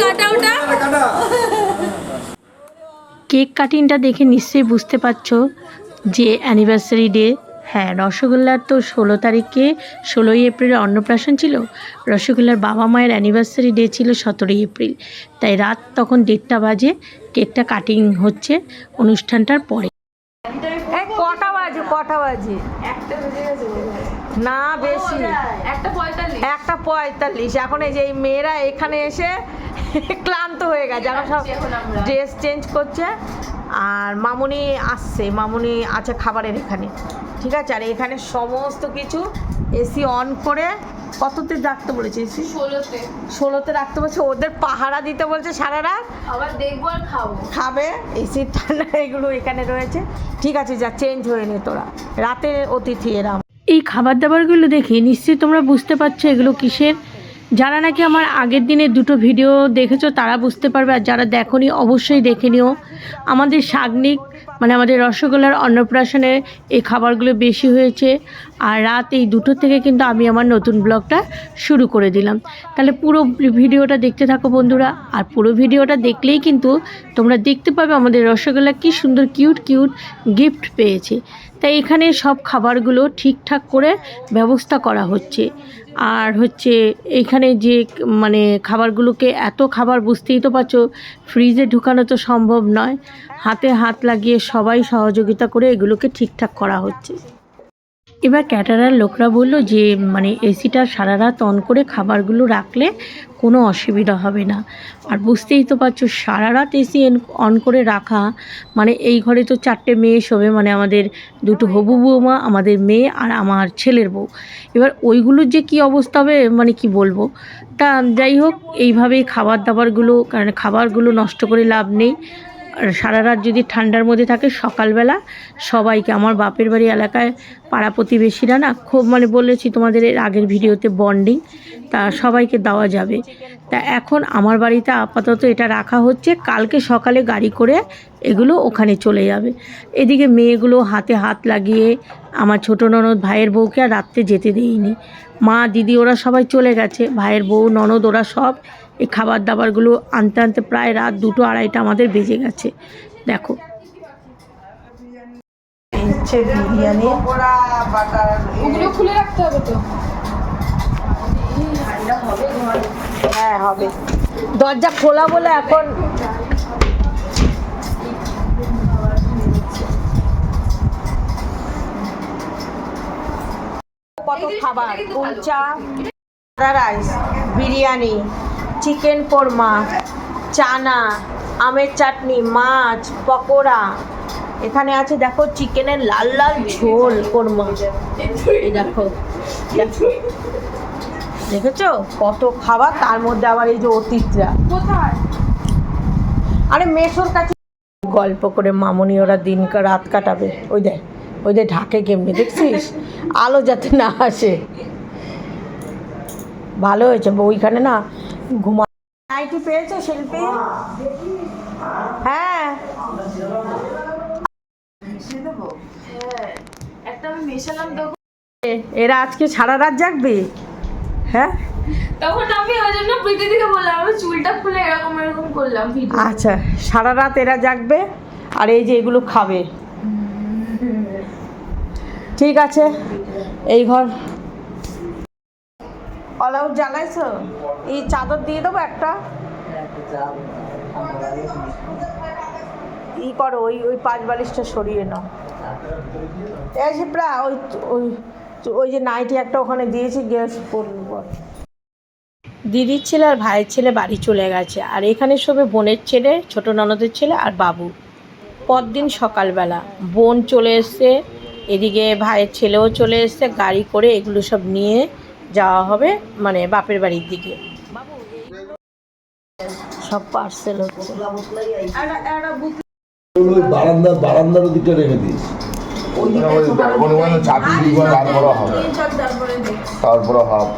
কাটা ওটা? কেক কাটিংটা দেখে নিশ্চয়ই বুঝতে পারছ যে অ্যানিভার্সারি ডে হ্যাঁ রসগোল্লার তো ষোলো তারিখে ষোলোই এপ্রিল অন্নপ্রাশন ছিল। রসগোল্লার বাবা মায়ের অ্যানিভার্সারি ডে ছিল সতেরোই এপ্রিল। তাই রাত তখন দেড়টা বাজে কেকটা কাটিং হচ্ছে অনুষ্ঠানটার পরে। কটা বাজে কটা বাজে? না বেশি। একটা পঁয়তাল্লিশ। একটা পঁয়তাল্লিশ। এখন এই যে এই মেয়েরা এখানে এসে ক্লান্ত হয়ে গেছে। এখন সব ড্রেস চেঞ্জ করছে আর মামুনি আসছে। মামুনি আছে খাবারের এখানে। ঠিক আছে? আর এখানে সমস্ত কিছু এসি অন করে কততে রাখতে বলেছে এসি ষোলোতে। ষোলোতে রাখতে বলছে। ওদের পাহারা দিতে বলছে সারা রাত। আবার দেখব আর খাব। খাবে। এসি ঠান্ডা এগুলো এখানে রয়েছে। ঠিক আছে যা চেঞ্জ হয়ে নে তোরা। রাতের অতিথি এরা। এই খাবার দাবারগুলো দেখে নিশ্চয়ই তোমরা বুঝতে পারছ এগুলো কিসের। যারা নাকি আমার আগের দিনে দুটো ভিডিও দেখেছ, তারা বুঝতে পারবে আর যারা দেখোনি, অবশ্যই দেখে নিও। আমাদের শাগনিক মানে আমাদের রসগোল্লার অন্নপ্রাশনে এই খাবারগুলো বেশি হয়েছে। আর রাত এই দুটো থেকে কিন্তু আমি আমার নতুন ব্লগটা শুরু করে দিলাম। তাহলে পুরো ভিডিওটা দেখতে থাকো বন্ধুরা। আর পুরো ভিডিওটা দেখলেই কিন্তু তোমরা দেখতে পাবে আমাদের রসগোল্লা কি সুন্দর, কিউট কিউট গিফট পেয়েছে। তাই এখানে সব খাবারগুলো ঠিকঠাক করে ব্যবস্থা করা হচ্ছে। আর হচ্ছে এইখানে যে মানে খাবারগুলোকে এত খাবার বুঝতেই তো পারছ, ফ্রিজে ঢুকানো তো সম্ভব নয়। হাতে হাত লাগিয়ে সবাই সহযোগিতা করে এগুলোকে ঠিকঠাক করা হচ্ছে। এবার ক্যাটারার লোকরা বলল যে মানে এসিটা সারা রাত অন করে খাবারগুলো রাখলে কোনো অসুবিধা হবে না। আর বুঝতেই তো পারছ, সারা রাত এসি অন করে রাখা মানে এই ঘরে তো চারটে মেয়ে শোবে মানে আমাদের দুটো হবু বৌমা, আমাদের মেয়ে আর আমার ছেলের বউ। এবার ওইগুলোর যে কি অবস্থা হবে মানে কি বলব? তা যাই হোক, এইভাবেই খাবার দাবারগুলো, কারণ খাবারগুলো নষ্ট করে লাভ নেই। সারা রাত যদি ঠান্ডার মধ্যে থাকে সকালবেলা সবাইকে, আমার বাপের বাড়ি এলাকায় পাড়া প্রতিবেশীরা না খুব মানে বলেছি তোমাদের এর আগের ভিডিওতে বন্ডিং তা সবাইকে দেওয়া যাবে। তা এখন আমার বাড়িতে আপাতত এটা রাখা হচ্ছে, কালকে সকালে গাড়ি করে এগুলো ওখানে চলে যাবে। এদিকে মেয়েগুলো হাতে হাত লাগিয়ে আমার ছোটো ননদ ভাইয়ের বউকে আর রাত্রে যেতে দেইনি। মা দিদি ওরা সবাই চলে গেছে। ভাইয়ের বউ ননদ ওরা সব এই খাবার দাবারগুলো আনতে আনতে প্রায় রাত দুটো আড়াইটা আমাদের বেজে গেছে। দেখো। হচ্ছে বিরিয়ানি। ওগুলো খুলে রাখতে হবে তো? হ্যাঁ হবে। দরজা খোলা বলে এখন কত খাবার কুলচা সাদা রাইস বিরিয়ানি চিকেন কোরমা চানা আমের চাটনি মাছ পকোড়া। এখানে আছে দেখো চিকেনের লাল লাল ঝোল কোরমা। এই দেখো দেখো। দেখেছ? কত খাবার তার মধ্যে আবার এই যে অতিথিরা কোথায়? আরে মেসোর কাছে গল্প করে মামনি ওরা দিনকে রাত কাটাবে। ওই দেখ। ওই যে ঢাকে কেমনি দেখছিস? আলো যাতে না আসে। ভালো হয়েছে ওইখানে না ঘুমা নাইটি পেয়েছ শিল্পী? হ্যাঁ। এরা আজকে সারা রাত জাগবে? হ্যাঁ? তখন আমি ওই জন্য প্রীতি দিকে বললাম আমি চুলটা খুলে এরকম এরকম করলাম আচ্ছা সারা রাত এরা জাগবে আর এই যে এগুলো খাবে। ঠিক আছে এই ঘর। অলাউট জ্বালাইছো? এই চাদর দিয়ে দেবো একটা। ই করো ওই ওই পাঁচ বালিশটা সরিয়ে নাও। এই যে প্রায় ওই ওই ওই যে নাইটি একটা ওখানে দিয়েছি গ্যাস পড়ল পর। দিদির ছেলে আর ভাইয়ের ছেলে বাড়ি চলে গেছে আর এখানে সবে বোনের ছেলে ছোট ননদের ছেলে আর বাবু। পরদিন সকালবেলা বোন চলে এসছে এদিকে ভাইয়ের ছেলেও চলে এসছে গাড়ি করে এগুলো সব নিয়ে যাওয়া হবে মানে বাপের বাড়ির দিকে। সব পার্সেল হচ্ছে। বারান্দা বারান্দার দিকটা রেখে দিস কোনো কোনো চাবি দিব। তারপরে হবে হাফ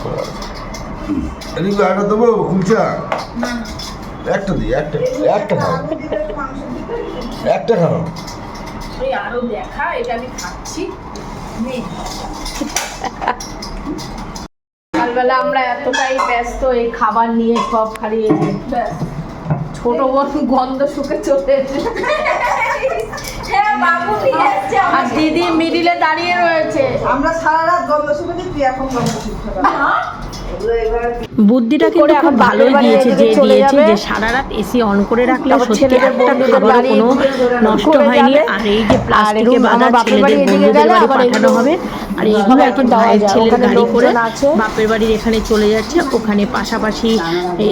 এদিকে একটা দেবো কুলচা একটা দিই একটা একটা খাও। একটা খাও। এই আরও দেখা এটা আমি খাচ্ছি। সকালবেলা আমরা এতটাই ব্যস্ত এই খাবার নিয়ে সব খালিয়ে ছোট বোন গন্ধ শুকে চলে হ্যাঁ আর দিদি মিডিলে দাঁড়িয়ে রয়েছে। আমরা সারা রাত গন্ধ শুনেছি তুই এখন গন্ধ শুনতে বুদ্ধিটা কিন্তু খুব ভালোই বাপের দিয়েছে যে দিয়েছে যে সারা রাত এসি অন করে রাখলে সত্যি একটা খাবারও কোনো নষ্ট হয়নি। আর এই যে প্লাস্টিকে বাঁধা আমার বাপের বাড়ি ছেলেদের বন্ধুদের বাড়ি পাঠানো হবে। আর এইগুলো এখন ভাইয়ের ছেলের ওখানে গাড়ি করে বাপের বাড়ির এখানে চলে যাচ্ছে। ওখানে পাশাপাশি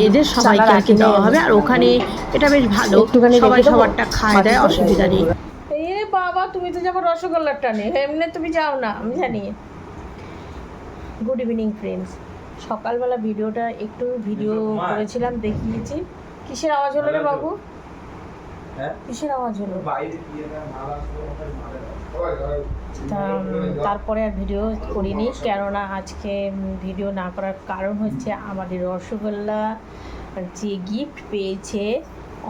এদের সবাইকে আর কি দেওয়া হবে। আর ওখানে এটা বেশ ভালো। সবাই সবারটা খায় দেয় অসুবিধা নেই। এ বাবা তুমি তো যাব রসগোল্লার টানে। এমনি তুমি যাও না আমি জানি। গুড ইভিনিং ফ্রেন্ডস সকালবেলা ভিডিওটা একটু ভিডিও করেছিলাম দেখিয়েছি। কিসের আওয়াজ হলো রে বাবু? কিসের আওয়াজ হলো? তারপরে আর ভিডিও করিনি কেননা আজকে ভিডিও না করার কারণ হচ্ছে আমাদের রসগোল্লা যে গিফট পেয়েছে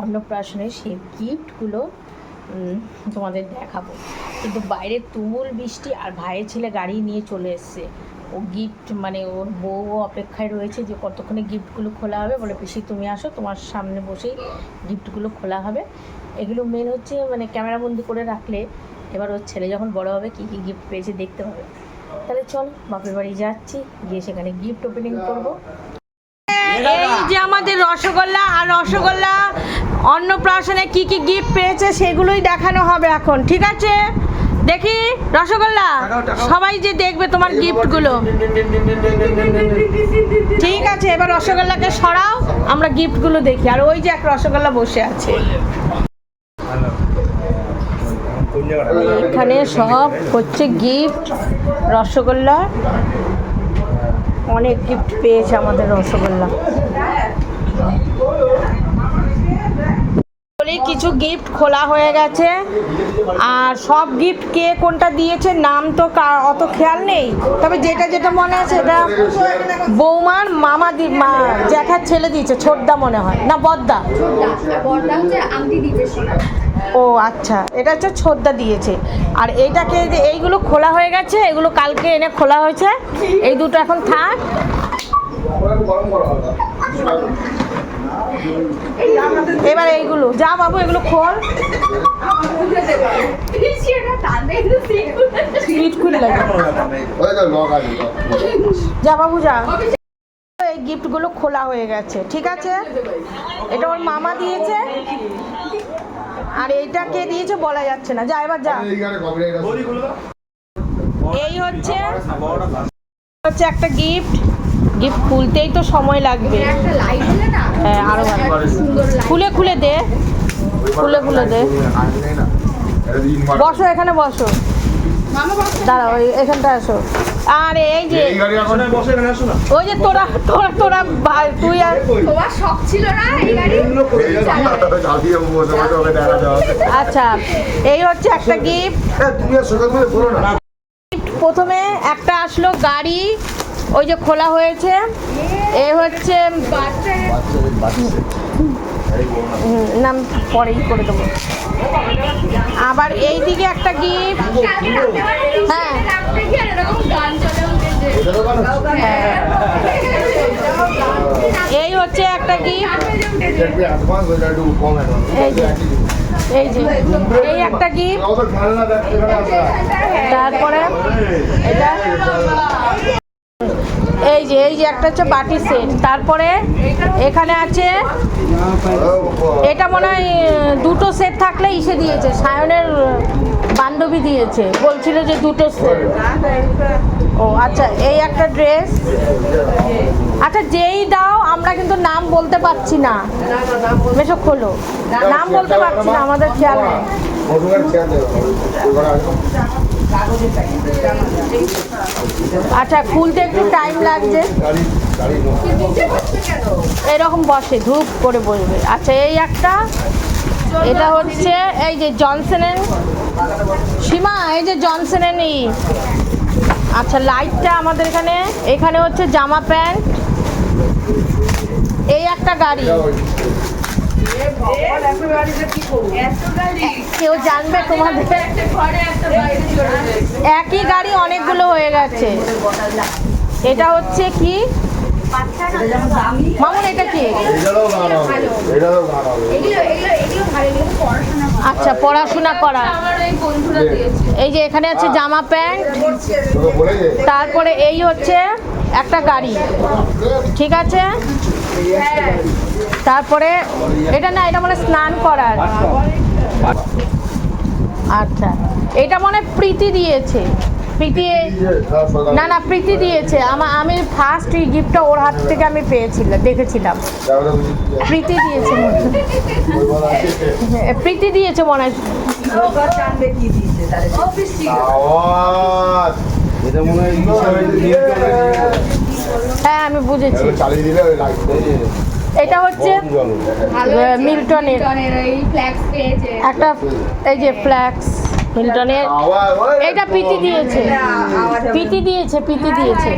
অন্নপ্রাশনে সেই গিফটগুলো তোমাদের দেখাবো। কিন্তু বাইরে তুমুল বৃষ্টি আর ভাইয়ের ছেলে গাড়ি নিয়ে চলে এসছে। ও গিফট মানে ওর বউ অপেক্ষায় রয়েছে যে কতক্ষণে গিফটগুলো খোলা হবে। বলে পিসি তুমি আসো তোমার সামনে বসেই গিফটগুলো খোলা হবে। এগুলো মেন হচ্ছে মানে ক্যামেরাবন্দি করে রাখলে এবার ওর ছেলে যখন বড় হবে কী কী গিফট পেয়েছে দেখতে হবে। তাহলে চল বাপের বাড়ি যাচ্ছি গিয়ে সেখানে গিফট ওপেনিং করব। এই যে আমাদের রসগোল্লা আর রসগোল্লা অন্নপ্রাশনে কি কি গিফট পেয়েছে সেগুলোই দেখানো হবে এখন ঠিক আছে? দেখি রসগোল্লা সবাই যে দেখবে তোমার গিফটগুলো ঠিক আছে এবার রসগোল্লাকে সরাও আমরা গিফটগুলো দেখি আর ওই যে এক রসগোল্লা বসে আছে এখানে সব হচ্ছে গিফট রসগোল্লা অনেক গিফট পেয়েছে আমাদের রসগোল্লা কিছু গিফট খোলা হয়ে গেছে। আর সব গিফট কে কোনটা দিয়েছে নাম তো অত খেয়াল নেই। তবে যেটা যেটা মনে আছে এটা বৌমার মামা দি মা জ্যাঠার ছেলে দিয়েছে, ছোটদা মনে হয়। না বদ্দা ও আচ্ছা। এটা হচ্ছে ছোদ্দা দিয়েছে। আর এইটাকে যে এইগুলো খোলা হয়ে গেছে, এগুলো কালকে এনে খোলা হয়েছে। এই দুটো এখন থাক। এবার এইগুলো। যা বাবু এগুলো খোল। সেটা লাগে যা বাবু যা। এই গিফটগুলো খোলা হয়ে গেছে ঠিক আছে? এটা ওর মামা দিয়েছে। আর এইটা কে দিয়েছে বলা যাচ্ছে না। যা এবার যা। এই হচ্ছে হচ্ছে একটা গিফট গিফট খুলতেই তো সময় লাগবে। একটা লাইট হ্যাঁ খুলে খুলে দে। খুলে খুলে দে। বসো এখানে বসো। দাঁড়াও ওই এখানটা আসো। আর এই যে এই গাড়ি এখন ওই যে তোরা তোরা তোরা ভাই তুই আর তোমার শখ ছিল না এই গাড়ি? আচ্ছা এই হচ্ছে একটা গিফট প্রথমে একটা আসলো গাড়ি ওই যে খোলা হয়েছে। এ হচ্ছে হুম, নাম পরেই করে দেবো। আবার এই দিকে একটা গিফট হ্যাঁ। এই হচ্ছে একটা গিফট এই যে, এই একটা গিফট তারপরে এটা যে, এই যে একটা হচ্ছে বাটি সেট। তারপরে এখানে আছে, এটা মনে হয়, দুটো সেট থাকলে ইসে দিয়েছে, সায়নের বান্ধবী দিয়েছে, বলছিল যে দুটো সেট। ও আচ্ছা এই একটা ড্রেস। আচ্ছা যেই দাও, আমরা কিন্তু নাম বলতে পারছি না। বেশক খোলো। নাম বলতে পারছি না, আমাদের খেয়াল নেই। আচ্ছা খুলতে একটু টাইম লাগছে। এরকম বসে, ধূপ করে বসবে। আচ্ছা এই একটা। এটা হচ্ছে এই যে জনসনের। সীমা, এই যে জনসনের ই আচ্ছা লাইটটা আমাদের এখানে। এখানে হচ্ছে জামা প্যান্ট। এই একটা গাড়ি। কেউ জানবে তোমাদের। একই গাড়ি অনেকগুলো হয়ে গেছে। এটা হচ্ছে কি? এটা কি? আচ্ছা পড়াশোনা করা। এই যে এখানে আছে জামা প্যান্ট। তারপরে এই হচ্ছে একটা গাড়ি। ঠিক আছে? তারপরে এটা না, এটা মানে স্নান করার। আচ্ছা। এটা মনে প্রীতি দিয়েছে। প্রীতি না না, প্রীতি দিয়েছে। আমার আমি ফার্স্ট এই গিফটটা ওর হাত থেকে আমি পেয়েছিলাম, দেখেছিলাম। প্রীতি দিয়েছে হয়। প্রীতি দিয়েছে মনে হয়। মনে হয় হ্যাঁ আমি বুঝেছি। এটা হচ্ছে মিল্টনের। একটা এই যে ফ্ল্যাক্স মিল্টনের। এটা পিটি দিয়েছে। পিটি দিয়েছে পিটি দিয়েছে।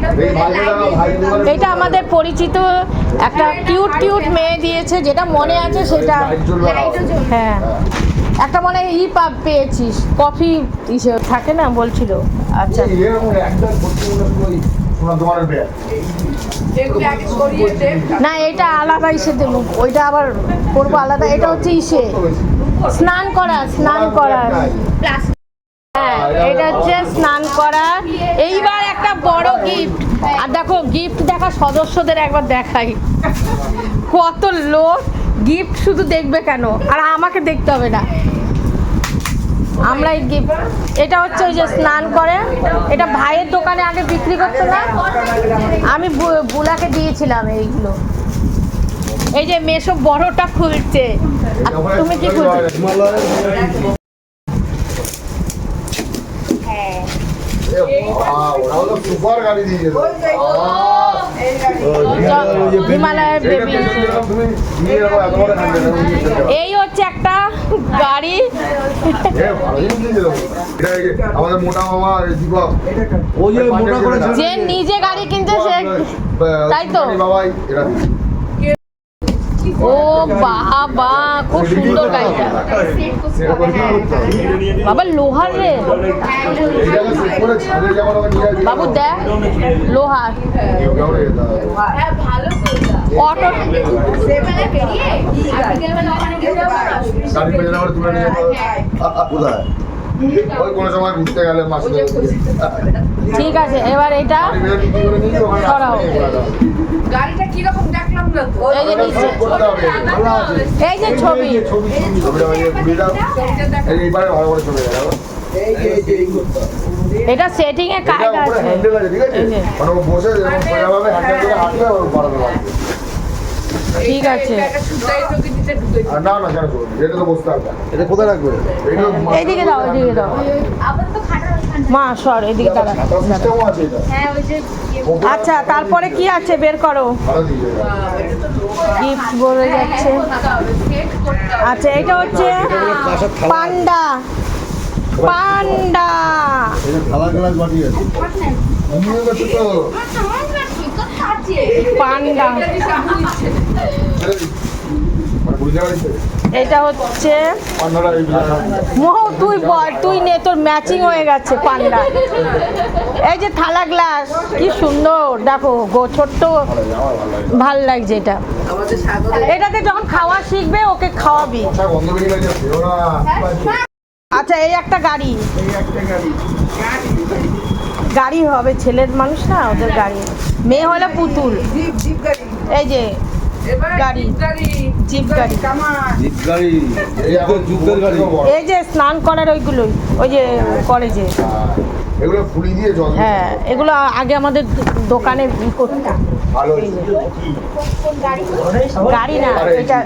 এটা আমাদের পরিচিত একটা কিউট কিউট মেয়ে দিয়েছে যেটা মনে আছে সেটা। হ্যাঁ। একটা মনে হয় ই পাপ পেয়েছিস। কফি ইসে থাকে না বলছিল। আচ্ছা। না এটা আলাদা ইসে দেব। ওইটা আবার করব আলাদা। এটা হচ্ছে ইসে। স্নান করা স্নান করা। হ্যাঁ এটা হচ্ছে স্নান করা। এইবার একটা বড় গিফট আর দেখো গিফট দেখা সদস্যদের একবার দেখাই। কত লোক গিফট শুধু দেখবে কেন? আর আমাকে দেখতে হবে না। আমরা এই গিফট এটা হচ্ছে ওই যে স্নান করে। এটা ভাইয়ের দোকানে আগে বিক্রি করতো না? আমি বুলাকে দিয়েছিলাম এইগুলো। এই যে মেসো বড়টা খুলছে। তুমি কি খুলছো এ বাবা, ওরা হলো সুপার গাড়ি দিয়েছে হিমালয়ের বেবি। এই হচ্ছে একটা গাড়ি আমাদের মোটা মামা দীপক ওই যে মোটা করে যে নিজে গাড়ি কিনছে সে তাই তো? বাবাই এরা। ও বাবা খুব সুন্দর গাড়িটা? বাবা লোহার রে। বাবু দেখ লোহার অটো বেরিয়ে ওই কোনো সময় ঘুরতে গেলে মাসে ঠিক আছে এবার এটা করে সরাও। দেখলাম না এই যে নিচে। এই যে ছবি এইবারে ভালো করে চলে এটা সেটিং এ কাজ আছে হ্যান্ডেল আছে ঠিক আছে মানে বসে হ্যান্ডেল করে ঠিক না না কেন চলবে এটা তো বসতে হবে। এটা কোথায় রাখবে? এইদিকে দাও এইদিকে দাও। মা সর এদিকে দাঁড়া। এটা। হ্যাঁ ওই যে আচ্ছা তারপরে কি আছে? বের করো। গিফট বলে যাচ্ছে। করতে হবে আচ্ছা এটা হচ্ছে পান্ডা। পান্ডা। তো। পান্ডা। এটা হচ্ছে মোহ, তুই বল, তুই নে, তোর ম্যাচিং হয়ে গেছে পান্ডা। এই যে থালা গ্লাস কি সুন্দর। দেখো, গো, ছোট্ট, ভালো লাগছে এটা। এটাতে যখন খাওয়া শিখবে, ওকে খাওয়াবি। আচ্ছা এই একটা গাড়ি। গাড়ি হবে, ছেলের মানুষ না, ওদের গাড়ি। মেয়ে হলো পুতুল। এই যে গাড়ি। জিপ গাড়ি। জিপ গাড়ি এই যে স্নান করার ওইগুলোই ওই যে করে যে এগুলো ফুলি দিয়ে জল হ্যাঁ এগুলো আগে আমাদের দোকানে ই করতাম। গাড়ি না এটা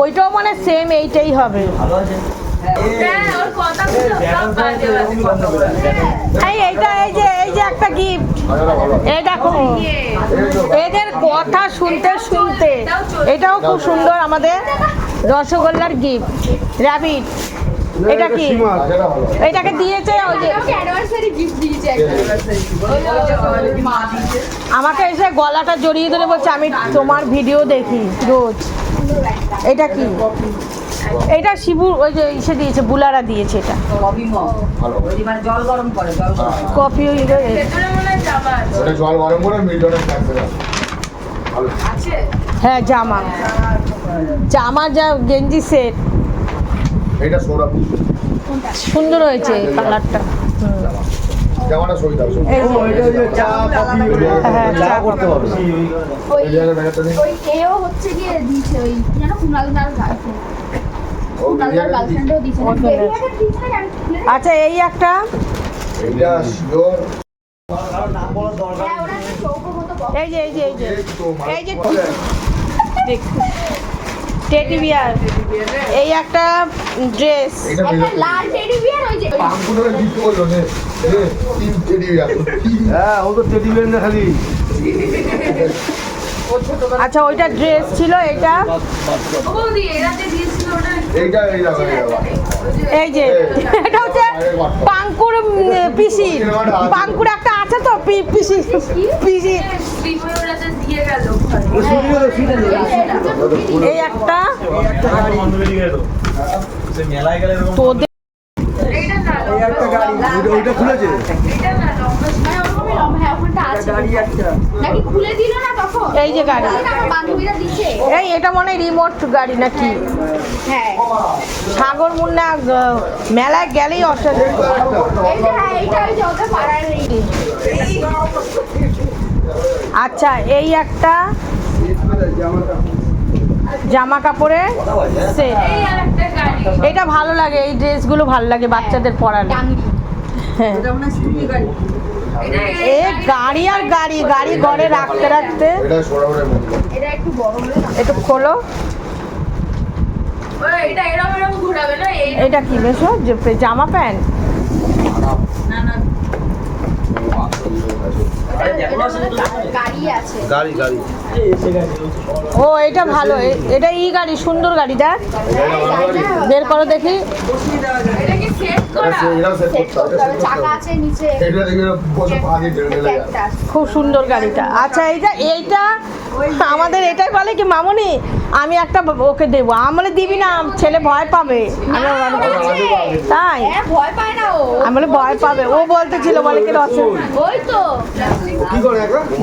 ওইটাও মানে সেম এইটাই হবে। এইটা, এই যে এই যে একটা গিফট এদের কথা শুনতে শুনতে, এটাও খুব সুন্দর আমাদের রসগোল্লার গিফট র্যাবিট এটা কি? এটাকে দিয়েছে আমাকে এসে গলাটা জড়িয়ে ধরে বলছে, আমি তোমার ভিডিও দেখি রোজ। এটা কি? এটা শিবু ওই যে ইসে দিয়েছে বুলারা দিয়েছে এটা। ভালো। মানে জল গরম করে জল হ্যাঁ, কফি মনে জল গরম করে হ্যাঁ জামা। জামা যা গেঞ্জি সেট। এইটা সোডা সুন্দর হয়েছে কালারটা। জামাটা সই দাও এটা ওই চা কফি হ্যাঁ, চা চা করতে হবে। ওই এই জায়গায় ব্যাগটা নেই ওই এও হচ্ছে গিয়ে দিয়েছে ওই কি যেন কুনালদার গার্লফ্রেন্ড আচ্ছা এই একটা? হ্যাঁ এই যে এই যে এই যে। এই যে টেডি বিয়ার এই একটা ড্রেস লাল টেডি বিয়ার ওই যে পাঙ্কুটারে গিফট করল নে নে তিন টেডি বিয়ার হ্যাঁ ও তো টেডি বের না খালি। আচ্ছা ওইটা ড্রেস ছিল এটা এই যে এটা হচ্ছে পাঙ্কুর পিসি। পাঙ্কুর একটা আছে তো পি- পিসি পিসি। এই একটা। তোদের ওইটা খুলেছে? এইটা না লম্বা হ্যাঁ ওরকমই লম্বা হ্যাঁ ওখানটা আছে। তখন এই যে গাড়ি। এই এটা মনে হয় রিমোট গাড়ি নাকি? হ্যাঁ। সাগর মুন্না মেলায় গেলেই এই আচ্ছা এই একটা জামা কাপড়ের সেট এই আর একটা গাড়ি। এটা ভালো লাগে এই ড্রেসগুলো ভালো লাগে বাচ্চাদের পরানো টাঙ্গি হ্যাঁ। মানে এ গাড়ি আর গাড়ি গাড়ি ঘরে রাখতে রাখতে। এটা সোডাউনের মধ্যে। এটা একটু খোলো। এটা কি বেশ যে জামা প্যান্ট? না না। গাড়ি আছে। গাড়ি গাড়ি। ও এটা ভালো। এটা ই গাড়ি সুন্দর গাড়ি দেখ। বের করো দেখি। খুব সুন্দর গাড়িটা। আচ্ছা এইটা এইটা আমাদের এটাই বলে কি মামনি আমি একটা ওকে দেবো। আমলে দিবি না ছেলে ভয় পাবে। তাই? হ্যাঁ ভয় পায় না ও। আমি বলে ভয় পাবে। ও বলতেছিল বলে কি রসে ওই। তো। কি করে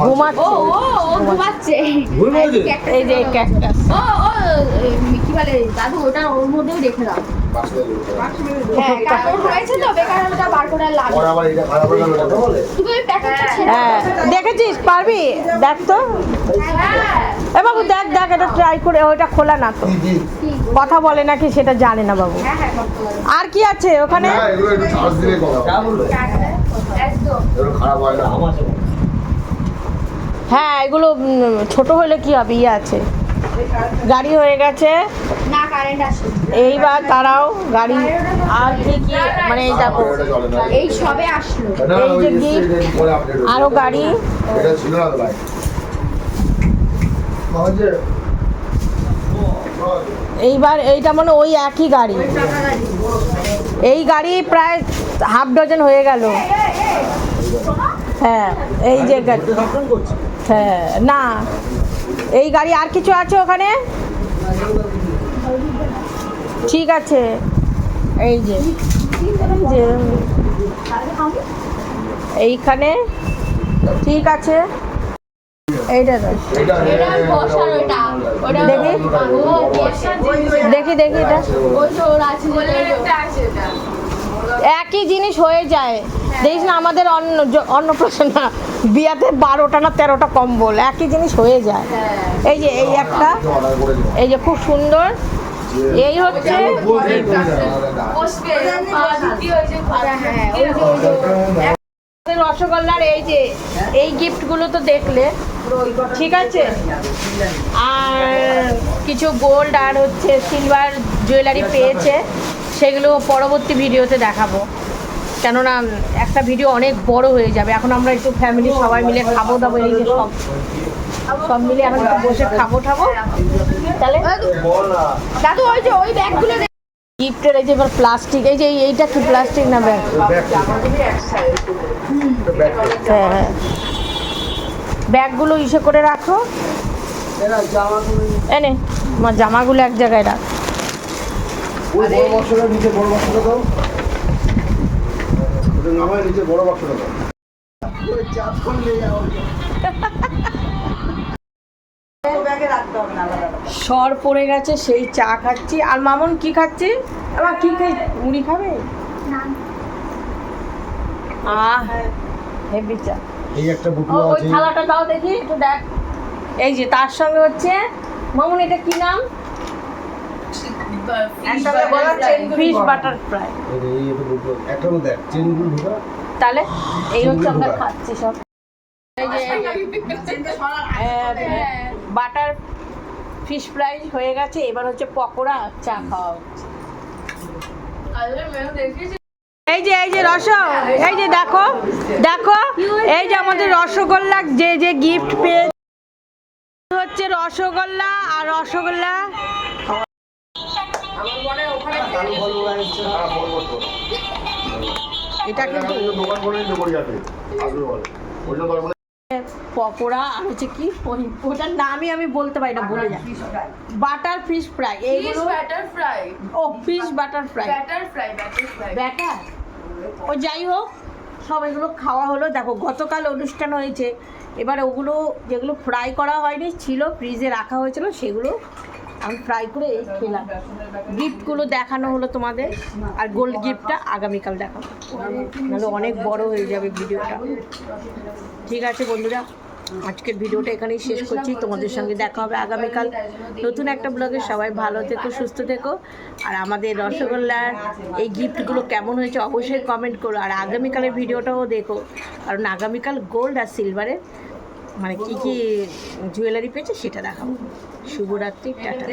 ঘুমাচ্ছে। ও ও ঘুমাচ্ছে। এই যে ক্যাকটাস ও ও এই, কি বলে দাদু ওটা ওর মধ্যেও রেখে দাও। হ্যাঁ কারণ হয়েছে তো বেকার ওটা বার করে লাগে। পরে আবার এটা খারাপ হয়ে গেল এটা বলে? তুমি ওই প্যাকেটটা ছেড়ে হ্যাঁ দেখেছিস? পারবি? দেখ তো। হ্যাঁ। এ বাবু দেখ দেখ এটা ট্রাই করে ওইটা খোলা না তো। কথা বলে নাকি সেটা জানে না বাবু। হ্যাঁ হ্যাঁ। আর কি আছে ওখানে? হয় না। হ্যাঁ এগুলো ছোট হলে কি হবে? ইয়ে আছে। গাড়ি হয়ে গেছে। না কারেন্ট আসে এইবার তারাও গাড়ি। আর কি কি? মানে এই দেখো এই সবে আসলো। এই যে আরও গাড়ি। এটা ছিল না ভাই। এইবার এইটা মানে ওই একই গাড়ি। এই গাড়ি প্রায় হাফ ডজন হয়ে গেল। হ্যাঁ এই যে গাড়ি। হ্যাঁ না এই গাড়ি আর কিছু আছে ওখানে? ঠিক আছে। এই যে। যে এইখানে। ঠিক আছে। এইটা দেখ। এটা। এটা বসার ওটা ওটা দেখি। দেখি দেখি এটা একই জিনিস হয়ে যায়। দেখিস না আমাদের অন্নপ্রাশন না বিয়াতে বারোটা না তেরোটা কম্বল, একই জিনিস হয়ে যায়। এই যে, এই একটা, এই যে খুব সুন্দর। এই হচ্ছে রসগোল্লার এই যে, এই গিফটগুলো তো দেখলে। ঠিক আছে? আর কিছু গোল্ড আর হচ্ছে সিলভার জুয়েলারি পেয়েছে। সেগুলো পরবর্তী ভিডিওতে দেখাবো। কেননা একটা ভিডিও অনেক বড় হয়ে যাবে। এখন আমরা একটু ফ্যামিলি সবাই মিলে খাব দাবো এই যে সব। সব মিলে এখন বসে খাব খাব তাহলে দাদু, ওই যে ওই ব্যাগগুলো গিফটের এই যে এবার প্লাস্টিক এই যে এই- এইটা কি প্লাস্টিক না ব্যাগ? হ্যাঁ হ্যাঁ। ব্যাগগুলো ইসে করে রাখো। এনে, আমার জামাগুলো এক জায়গায় রাখ। ওই বড় বাক্সটা নিচে বড় বাক্সটা দাও। ওটা নামায় নিচে বড় বাক্সটা দাও। চাপ করলে ব্যাগে রাখতে হবে না আলাদা আলাদা। সর পড়ে গেছে সেই চা খাচ্ছি। আর মামন কি খাচ্ছি? আমার কি খাই মুড়ি খাবে? আহ হেভি চা। এই একটা ওই থালাটা দাও দেখি একটু দেখ। এই যে তার সঙ্গে হচ্ছে মামুন এটা কি নাম? ফিশ বাটার ফ্রাই একটা চেনগুলো ঢোকা তাহলে এই হচ্ছে আমরা খাচ্ছি সব। বাটার ফিশ ফ্রাই হয়ে গেছে এবার হচ্ছে পকোড়া চা খাওয়া হচ্ছে। এই যে এই যে রস এই যে দেখো দেখো এই যে আমাদের রসগোল্লা যে যে গিফট পেয়ে হচ্ছে রসগোল্লা আর রসগোল্লা এটা কিন্তু দোকান করে নিতে করি যাতে আসবে বলে। ওই জন্য বলে পকোড়া আর হচ্ছে কি ওই ওটার নামই আমি বলতে পারি না বলে যাই বাটার ফিশ ফ্রাই ফিশ এইগুলো ব্যাটার ফ্রাই ও fish butter fry batter fry batter fry batter ও যাই হোক সব এগুলো খাওয়া হলো। দেখো গতকাল অনুষ্ঠান হয়েছে। এবার ওগুলো যেগুলো ফ্রাই করা হয়নি ছিল ফ্রিজে রাখা হয়েছিল সেগুলো আমি ফ্রাই করে খেলাম। গিফটগুলো দেখানো হলো তোমাদের, আর গোল্ড গিফটটা আগামীকাল দেখাবো। নাহলে অনেক বড় হয়ে যাবে ভিডিওটা। ঠিক আছে বন্ধুরা, আজকের ভিডিওটা এখানেই শেষ করছি। তোমাদের সঙ্গে দেখা হবে আগামীকাল। নতুন একটা ব্লগে সবাই ভালো থেকো, সুস্থ থেকো। আর আমাদের রসগোল্লার এই গিফটগুলো কেমন হয়েছে অবশ্যই কমেন্ট করো। আর আগামীকালের ভিডিওটাও দেখো। কারণ আগামীকাল গোল্ড আর সিলভারের মানে কী কী জুয়েলারি পেয়েছে সেটা দেখাবো। শুভরাত্রি টাটা।